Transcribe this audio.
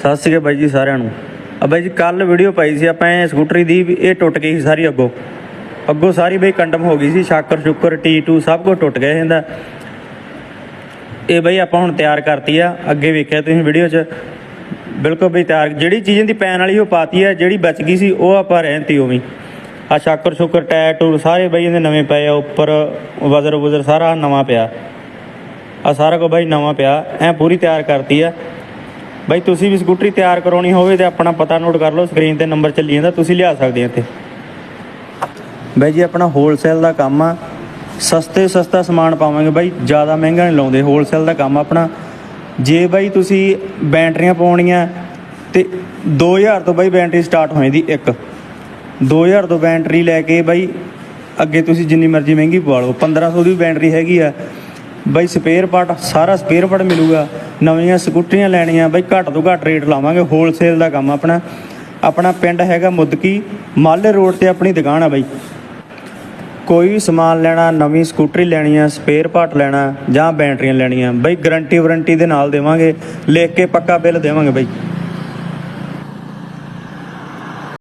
ਸਤਿ ਸ਼੍ਰੀ ਅਕਾਲ ਬਾਈ ਜੀ ਸਾਰਿਆਂ ਨੂੰ। ਆ ਬਾਈ ਜੀ ਕੱਲ ਵੀਡੀਓ ਪਾਈ ਸੀ ਆਪਾਂ ਇਹ ਸਕੂਟਰੀ ਦੀ ਵੀ ਇਹ ਟੁੱਟ ਗਈ ਸੀ ਸਾਰੀ ਅੱਗੋਂ। ਅੱਗੋਂ ਸਾਰੀ ਬਈ ਕੰਡਮ ਹੋ ਗਈ ਸੀ, ਸ਼ਾਕਰ ਸ਼ੁਕਰ ਟੀ2 ਸਭ ਕੁਝ ਟੁੱਟ ਗਿਆ ਇਹਦਾ। ਇਹ ਬਈ ਆਪਾਂ ਹੁਣ ਤਿਆਰ ਕਰਤੀ ਆ, ਅੱਗੇ ਵੇਖਿਆ ਤੁਸੀਂ ਵੀਡੀਓ 'ਚ। ਬਿਲਕੁਲ ਬਈ ਤਿਆਰ, ਜਿਹੜੀ ਚੀਜ਼ ਦੀ ਪੈਣ ਵਾਲੀ ਉਹ ਪਾਤੀ ਆ, ਜਿਹੜੀ ਬਚ ਗਈ ਸੀ, ਉਹ ਆਪਾਂ ਰਹਿਣਤੀ ਉਵੇਂ। ਆ ਸ਼ਾਕਰ ਸ਼ੁਕਰ, ਟਾਇਰ ਟੂਰ ਸਾਰੇ ਬਈ ਇਹਦੇ ਨਵੇਂ ਪਏ ਆ, ਉੱਪਰ ਵਜ਼ਰ ਵਜ਼ਰ ਸਾਰਾ ਨਵਾਂ ਪਿਆ। ਆ ਸਾਰਾ ਕੁਝ ਬਾਈ ਨਵਾਂ ਪਿਆ, ਐ ਪੂਰੀ ਤਿਆਰ ਕਰਤੀ ਆ। ਬਾਈ, ਤੁਸੀਂ ਵੀ ਸਕੂਟਰੀ ਤਿਆਰ ਕਰਾਉਣੀ ਹੋਵੇ ਤੇ ਆਪਣਾ ਪਤਾ ਨੋਟ ਕਰ ਲਓ ਸਕਰੀਨ ਤੇ ਨੰਬਰ ਚੱਲੀ ਜਾਂਦਾ, ਤੁਸੀਂ ਲਿਆ ਸਕਦੇ ਆ ਇੱਥੇ। ਬਾਈ ਜੀ, ਆਪਣਾ ਹੋਲਸੇਲ ਦਾ ਕੰਮ ਆ। ਸਸਤੇ ਸਸਤਾ ਸਮਾਨ ਪਾਵਾਂਗੇ ਬਾਈ, ਜ਼ਿਆਦਾ ਮਹਿੰਗਾ ਨਹੀਂ ਲਾਉਂਦੇ ਹੋਲਸੇਲ ਦਾ ਕੰਮ ਆਪਣਾ। ਜੇ ਬਾਈ ਤੁਸੀਂ ਬੈਟਰੀਆਂ ਪਾਉਣੀਆਂ, ਤੇ 2000 ਤੋਂ ਬਾਈ ਬੈਟਰੀ ਸਟਾਰਟ ਹੋ ਜਾਂਦੀ ਇੱਕ। 2000 ਤੋਂ ਬੈਟਰੀ ਲੈ ਕੇ ਬਾਈ, ਅੱਗੇ ਤੁਸੀਂ ਜਿੰਨੀ ਮਰਜ਼ੀ ਮਹਿੰਗੀ ਪਵਾ ਲਓ 1500 ਦੀ ਬੈਟਰੀ ਹੈਗੀ ਆ। ਬਾਈ ਸਪੇਅਰ ਪਾਰਟ ਸਾਰਾ ਸਪੇਅਰ ਪਾਰਟ ਮਿਲੂਗਾ। ਨਵੀਆਂ ਸਕੂਟਰੀਆਂ ਲੈਣੀਆਂ, ਬਈ ਘੱਟ ਤੋਂ ਘੱਟ ਰੇਟ ਲਾਵਾਂਗੇ ਹੋਲਸੇਲ ਦਾ ਕੰਮ ਆਪਣਾ। ਆਪਣਾ ਪਿੰਡ ਹੈਗਾ ਮੁੱਦਕੀ, ਮਾਲੇ ਰੋਡ ਤੇ ਆਪਣੀ ਦੁਕਾਨ ਆ ਬਾਈ। ਕੋਈ ਵੀ ਸਮਾਨ ਲੈਣਾ, ਨਵੀਂ ਸਕੂਟਰੀ ਲੈਣੀ ਆ ਸਪੇਅਰ ਪਾਰਟ ਲੈਣਾ ਜਾਂ ਬੈਟਰੀਆਂ ਲੈਣੀਆਂ, ਬਈ ਗਾਰੰਟੀ ਵਾਰੰਟੀ ਦੇ ਨਾਲ ਦੇਵਾਂਗੇ, ਲਿਖ ਕੇ ਪੱਕਾ ਬਿੱਲ ਦੇਵਾਂਗੇ ਬਾਈ।